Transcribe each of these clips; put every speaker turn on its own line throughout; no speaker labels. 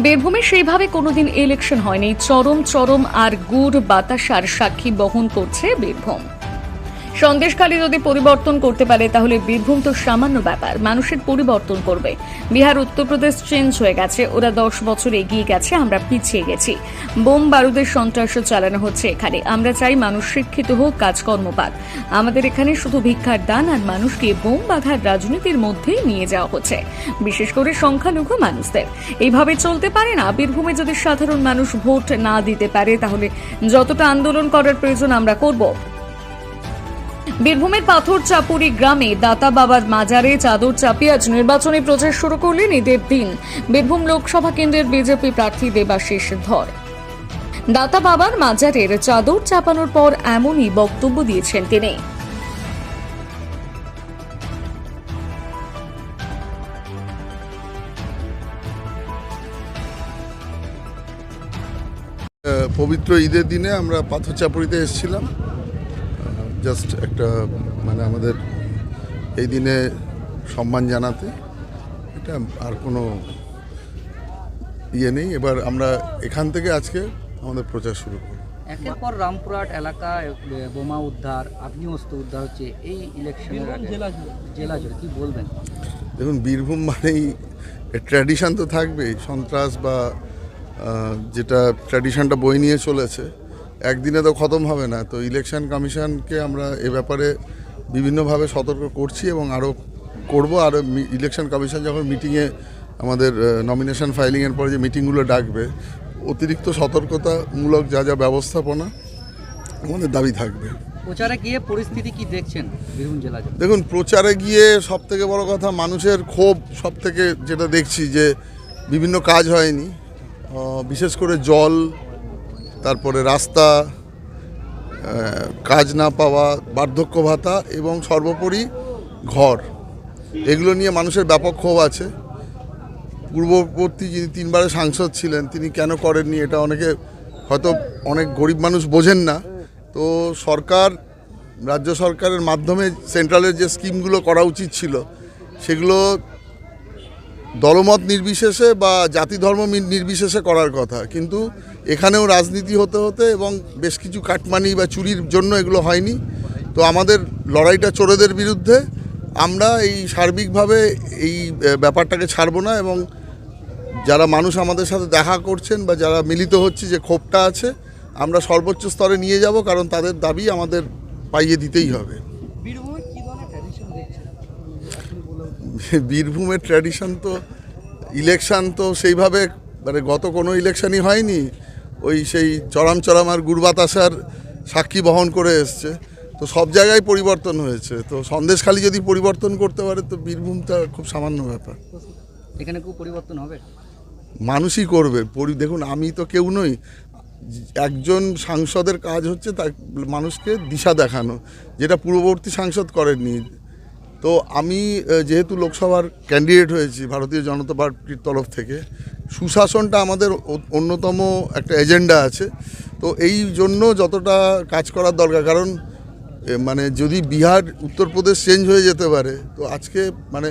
বীরভূমে সেইভাবে কোনোদিন ইলেকশন হয়নি। চরম চরম আর গুড় বাতাসার সাক্ষী বহন করছে বীরভূম। সন্দেশখালী যদি পরিবর্তন করতে পারে, তাহলে বীরভূম তো সামান্য ব্যাপার। মানুষের পরিবর্তন করবে। বিহার, উত্তরপ্রদেশ চেঞ্জ হয়ে গেছে। ওরা দশ বছর এগিয়ে গেছে, আমরা পিছিয়ে গেছি। বোম বারুদের সন্ত্রাস চালানো হচ্ছে এখানে। আমরা চাই মানুষ শিক্ষিত হোক, কাজকর্ম পাক। আমাদের এখানে শুধু ভিক্ষার দান আর মানুষকে বোম বাঁধার রাজনীতির মধ্যেই নিয়ে যাওয়া হচ্ছে। বিশেষ করে সংখ্যালঘু মানুষদের। এইভাবে চলতে পারে না। বীরভূমে যদি সাধারণ মানুষ ভোট না দিতে পারে, তাহলে যতটা আন্দোলন করার প্রয়োজন আমরা করব। বীরভূমের পাথর চাপুরি গ্রামে দাতা বাবার মাজারে চাদর চাপিয়ে আজ নির্বাচনী প্রচার শুরু করলেন ঈদের দিন। বীরভূম লোকসভা কেন্দ্রের বিজেপি প্রার্থী দেবাশিস ধর। দাতা বাবার মাজারের চাদর চাপানোর পর এমনই বক্তব্য দিয়েছেন তিনি।
পবিত্র ঈদের দিনে আমরা পাথর চাপড়িতে এসেছিলাম। জাস্ট একটা মানে আমাদের এই দিনে সম্মান জানাতে এটা আর কোনো ইয়ে নেই। এবার আমরা এখান থেকে আজকে আমাদের প্রচার শুরু করব।
একের পর রামপুরহাট এলাকায় বোমা উদ্ধার আগ্নেয়াস্ত্র উদ্ধার হচ্ছে এই ইলেকশনের আগে। জেলা জুড়ে কি বলবেন?
দেখুন বীরভূম মানেই ট্র্যাডিশন তো থাকবেই সন্ত্রাস বা যেটা ট্র্যাডিশনটা বই নিয়ে চলেছে একদিনে তো খতম হবে না। তো ইলেকশন কমিশনকে আমরা এ ব্যাপারে বিভিন্নভাবে সতর্ক করছি এবং আরও করব। আরও ইলেকশন কমিশন যখন মিটিংয়ে আমাদের নমিনেশন ফাইলিংয়ের পরে যে মিটিংগুলো ডাকবে অতিরিক্ত সতর্কতামূলক যা যা ব্যবস্থাপনা আমাদের দাবি থাকবে।
প্রচারে গিয়ে পরিস্থিতি কি দেখছেন বীরভূম জেলা
দেখুন প্রচারে গিয়ে সব থেকে বড় কথা মানুষের ক্ষোভ সব থেকে যেটা দেখছি যে বিভিন্ন কাজ হয়নি। বিশেষ করে জল তারপরে রাস্তা কাজ না পাওয়া, বার্ধক্য ভাতা এবং সর্বোপরি ঘর। এগুলো নিয়ে মানুষের ব্যাপক ক্ষোভ আছে। পূর্ববর্তী যিনি তিনবারের সাংসদ ছিলেন, তিনি কেন করেননি এটা অনেকে হয়তো অনেক গরিব মানুষ বোঝেন না। তো সরকার, রাজ্য সরকারের মাধ্যমে সেন্ট্রালের যে স্কিমগুলো করা উচিত ছিল, সেগুলো দলমত নির্বিশেষে বা জাতি ধর্ম নির্বিশেষে করার কথা। কিন্তু এখানেও রাজনীতি হতে হতে এবং বেশ কিছু কাটমানি বা চুরির জন্য এগুলো হয়নি। তো আমাদের লড়াইটা চোরেদের বিরুদ্ধে। আমরা এই সার্বিকভাবে এই ব্যাপারটাকে ছাড়বো না এবং যারা মানুষ আমাদের সাথে দেখা করছেন বা যারা মিলিত হচ্ছে যে ক্ষোভটা আছে, আমরা সর্বোচ্চ স্তরে নিয়ে যাব কারণ তাদের দাবি আমাদের পাইয়ে দিতেই হবে। বীরভূমের ট্র্যাডিশন তো ইলেকশান তো সেইভাবে মানে গত কোনো ইলেকশানই হয়নি। ওই সেই চরাম চরাম আর গুড় বাতাসার সাক্ষী বহন করে এসছে। তো সব জায়গায় পরিবর্তন হয়েছে। তো সন্দেশখালি যদি পরিবর্তন করতে পারে তো বীরভূমটা খুব সামান্য ব্যাপার।
এখানে খুব পরিবর্তন হবে?
মানুষই করবে। দেখুন আমি তো কেউ নই। একজন সাংসদের কাজ হচ্ছে তা মানুষকে দিশা দেখানো যেটা পূর্ববর্তী সাংসদ করেননি। তো আমি যেহেতু লোকসভার ক্যান্ডিডেট হয়েছি, ভারতীয় জনতা পার্টির তরফ থেকে, সুশাসনটা আমাদের অন্যতম একটা এজেন্ডা আছে। তো এই জন্য যতটা কাজ করার দরকার, কারণ মানে যদি বিহার, উত্তরপ্রদেশ চেঞ্জ হয়ে যেতে পারে, তো আজকে মানে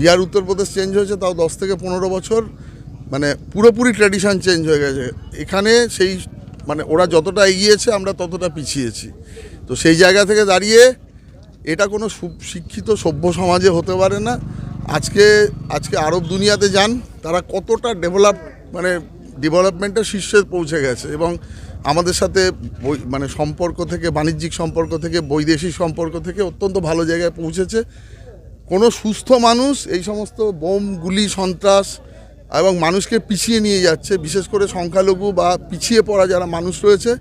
বিহার, উত্তরপ্রদেশ চেঞ্জ হয়েছে, তাও দশ থেকে পনেরো বছর মানে পুরোপুরি ট্র্যাডিশন চেঞ্জ হয়ে গেছে। এখানে সেই মানে ওরা যতটা এগিয়েছে, আমরা ততটা পিছিয়েছি। তো সেই জায়গা থেকে দাঁড়িয়ে এটা কোনো শিক্ষিত সভ্য সমাজে হতে পারে না। আজকে আজকে আরব দুনিয়াতে যান, তারা কতটা ডেভেলপ মানে ডেভেলপমেন্টের শীর্ষে পৌঁছে গেছে এবং আমাদের সাথে মানে সম্পর্ক থেকে, বাণিজ্যিক সম্পর্ক থেকে, বৈদেশিক সম্পর্ক থেকে অত্যন্ত ভালো জায়গায় পৌঁছেছে। কোনো সুস্থ মানুষ এই সমস্ত বোম, গুলি, সন্ত্রাস এবং মানুষকে পিছিয়ে নিয়ে যাচ্ছে, বিশেষ করে সংখ্যালঘু বা পিছিয়ে পড়া যারা মানুষ রয়েছে,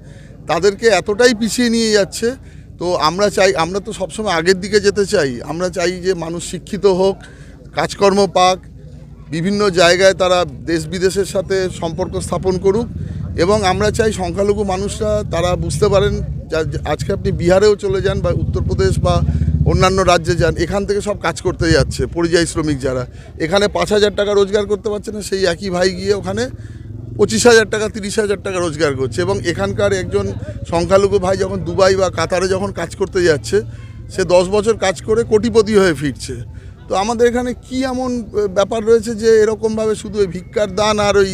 তাদেরকে এতটাই পিছিয়ে নিয়ে যাচ্ছে তো আমরা চাই, আমরা তো সবসময় আগের দিকে যেতে চাই। আমরা চাই যে মানুষ শিক্ষিত হোক, কাজকর্ম পাক, বিভিন্ন জায়গায় তারা দেশ বিদেশের সাথে সম্পর্ক স্থাপন করুক এবং আমরা চাই সংখ্যালঘু মানুষরা, তারা বুঝতে পারেন আজকে আপনি বিহারেও চলে যান বা উত্তরপ্রদেশ বা অন্যান্য রাজ্যে যান, এখান থেকে সব কাজ করতে যাচ্ছে, পরিযায়ী শ্রমিক যারা। এখানে পাঁচ হাজার টাকা রোজগার করতে পারছে না, সেই একই ভাই গিয়ে ওখানে পঁচিশ হাজার টাকা, তিরিশ হাজার টাকা রোজগার করছে এবং এখানকার একজন সংখ্যালঘু ভাই যখন দুবাই বা কাতারে যখন কাজ করতে যাচ্ছে, সে দশ বছর কাজ করে কোটিপতি হয়ে ফিরছে। তো আমাদের এখানে কি এমন ব্যাপার রয়েছে যে এরকমভাবে শুধু ওই ভিক্ষার দান আর ওই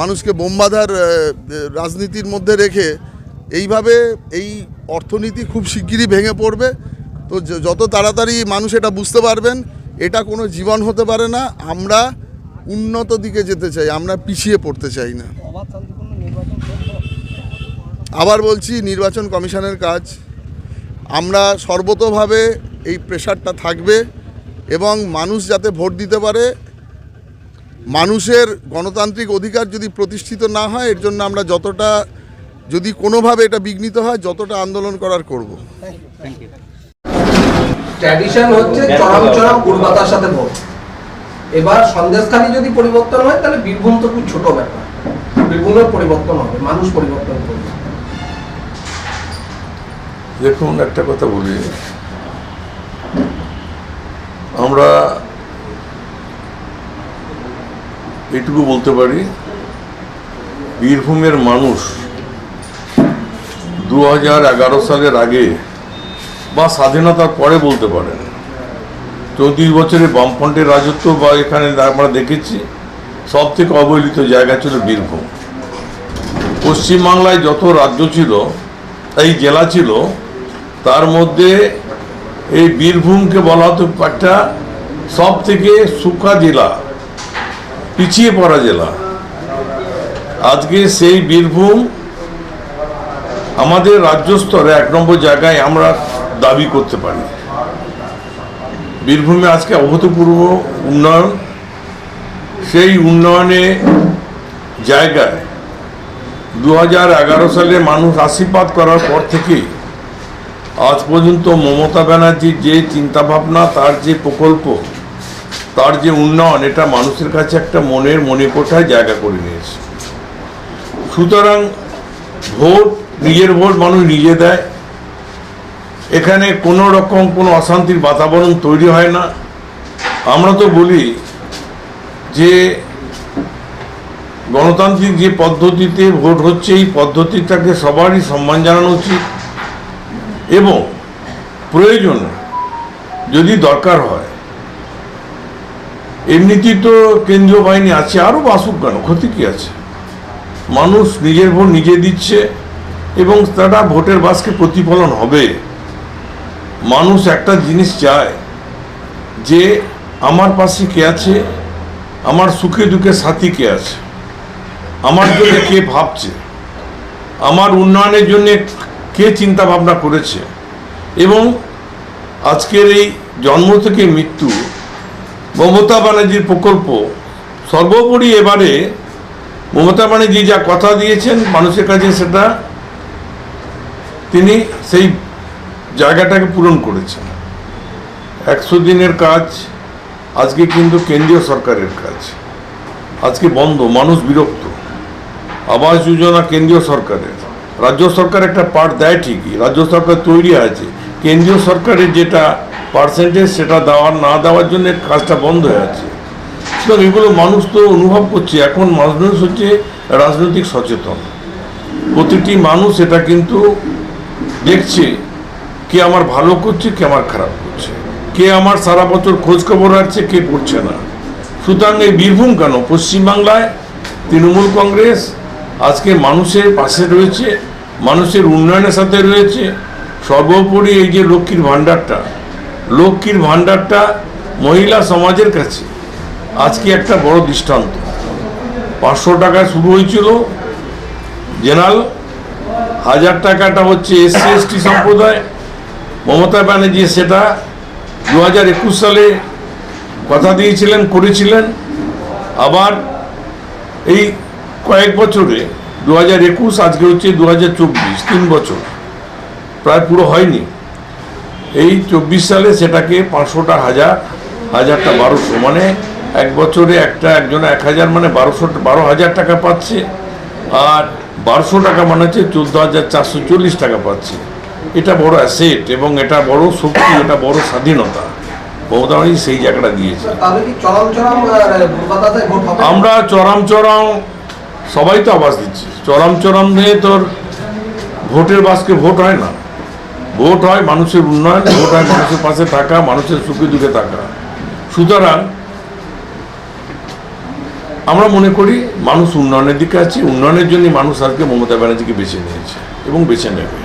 মানুষকে বোমবাধার রাজনীতির মধ্যে রেখে এইভাবে এই অর্থনীতি খুব শিগগিরই ভেঙে পড়বে। তো যত তাড়াতাড়ি মানুষ এটা বুঝতে পারবেন, এটা কোনো জীবন হতে পারে না। আমরা উন্নত দিকে যেতে চাই, আমরা পিছিয়ে পড়তে চাই না। আবার বলছি, নির্বাচন কমিশনের কাজ। আমরা সর্বতোভাবে এই প্রেশারটা থাকবে এবং মানুষ যাতে ভোট দিতে পারে, মানুষের গণতান্ত্রিক অধিকার যদি প্রতিষ্ঠিত না হয়, এর জন্য আমরা যতটা, যদি কোনোভাবে এটা বিঘ্নিত হয়, যতটা আন্দোলন করার করব।
ট্র্যাডিশন হচ্ছে চরম চরম গুরবাতার সাথে ভোট। এবার সন্দেশখালী যদি পরিবর্তন হয়, তাহলে বীরভূম তো খুব ছোট ব্যাপার। বীরভূমের পরিবর্তন হবে, মানুষ পরিবর্তন করবে।
দেখুন, একটা কথা বলি। আমরা এটুকু বলতে পারি, বীরভূমের মানুষ দু সালের আগে বা স্বাধীনতার পরে বলতে পারেন চৌত্রিশ বছরে বামফ্রন্টের রাজত্ব বা এখানে আমরা দেখেছি সব থেকে অবহেলিত জায়গা ছিল বীরভূম। পশ্চিমবাংলায় যত রাজ্য ছিল, এই জেলা ছিল, তার মধ্যে এই বীরভূমকে বলা হতো একটা সব থেকে সুখা জেলা, পিছিয়ে পড়া জেলা। আজকে সেই বীরভূম আমাদের রাজ্য স্তরে এক নম্বর জায়গায় আমরা দাবি করতে পারি। বীরভূমে আজকে অভূতপূর্ব উন্নয়ন। সেই উন্নয়নে জায়গায় দু হাজার এগারো সালে মানুষ আশীর্বাদ করার পর থেকেই আজ পর্যন্ত মমতা ব্যানার্জির যে চিন্তাভাবনা, তার যে প্রকল্প, তার যে উন্নয়ন, এটা মানুষের কাছে একটা মনের মনে কোঠায় জায়গা করে নিয়েছে। সুতরাং ভোট, নিজের ভোট মানুষ নিজে দেয়। এখানে কোনো রকম কোনো অশান্তির বাতাবরণ তৈরি হয় না। আমরা তো বলি যে গণতান্ত্রিক যে পদ্ধতিতে ভোট হচ্ছে, এই পদ্ধতিটাকে সবারই সম্মান জানানো উচিত। এবং প্রয়োজনে যদি দরকার হয়, এমনিতেই তো কেন্দ্রীয় বাহিনী আছে আরও বাসুক কেন? ক্ষতি কী আছে? মানুষ নিজের ভোট নিজে দিচ্ছে এবং তারা ভোটের বাসকে প্রতিফলন হবে। মানুষ একটা জিনিস চায় যে আমার পাশে কে আছে, আমার সুখে দুঃখে সাথী কে আছে, আমার জন্য কে ভাবছে, আমার উন্নয়নের জন্য কে চিন্তা ভাবনা করেছে। এবং আজকের এই জন্ম থেকে মৃত্যু মমতা ব্যানার্জির প্রকল্প সর্বোপরি এবারে মমতা ব্যানার্জি যা কথা দিয়েছেন মানুষের কাছে সেটা তিনি সেই জায়গাটাকে পূরণ করেছে। একশো দিনের কাজ, আজকে কিন্তু কেন্দ্রীয় সরকারের কাজ। আজকে বন্ধ, মানুষ বিরক্ত। আবাস যোজনা কেন্দ্রীয় সরকারের। রাজ্য সরকার একটা পার্ট দেয় ঠিকই, রাজ্য সরকার তৈরি আছে। কেন্দ্রীয় সরকারের যেটা পার্সেন্টেজ সেটা দেওয়ার না দেওয়ার জন্য কাজটা বন্ধ হয়ে আছে। সুতরাং এগুলো মানুষ তো অনুভব করছে, এখন মানুষ হচ্ছে রাজনৈতিক সচেতন। প্রতিটি মানুষ এটা কিন্তু দেখছে। কে আমার ভালো করছে, কে আমার খারাপ করছে? কে আমার সারা বছর খোঁজ খবর রাখছে, কে পড়ছে না? সুতরাং এই বীরভূম কেন? পশ্চিমবাংলায় তৃণমূল কংগ্রেস আজকে মানুষের পাশে রয়েছে, মানুষের উন্নয়নের সাথে রয়েছে। সর্বোপরি এই যে লক্ষ্মীর ভাণ্ডারটা লক্ষ্মীর ভাণ্ডারটা মহিলা সমাজের কাছে আজকে একটা বড় দৃষ্টান্ত। পাঁচশো টাকায় শুরু হয়েছিল। জেনারেল, হাজার টাকাটা হচ্ছে এসসি, এসটি সম্প্রদায়। মমতা ব্যানার্জি সেটা দু হাজার একুশ সালে কথা দিয়েছিলেন, করেছিলেন। আবার এই কয়েক বছরে দু হাজার একুশ, আজকে হচ্ছে দু হাজার চব্বিশ, তিন বছর। প্রায় পুরো হয়নি। এই চব্বিশ সালে সেটাকে পাঁচশোটা হাজার, হাজারটা বারোশো মানে এক বছরে একটা, একজনে এক হাজার মানে বারোশো, বারো হাজার টাকা পাচ্ছে। আর বারোশো টাকা মানে হচ্ছে চোদ্দ হাজার চারশো চল্লিশ টাকা পাচ্ছে। এটা বড় অ্যাসেট এবং এটা বড় শক্তি এটা বড় স্বাধীনতা। মমতা ব্যানার্জি সেই জায়গাটা দিয়েছে। আমরা চরম চরম সবাই তো আবাস দিচ্ছি। চরম চরম দিয়ে তোর ভোটের বাসকে ভোট হয় না। ভোট হয় মানুষের উন্নয়ন ভোট হয় মানুষের পাশে থাকা মানুষের সুখে দুঃখে থাকা। সুতরাং আমরা মনে করি মানুষ উন্নয়নের দিকে আছে। উন্নয়নের জন্য মানুষ আজকে মমতা ব্যানার্জিকে বেছে নিয়েছে এবং বেছে নেবে।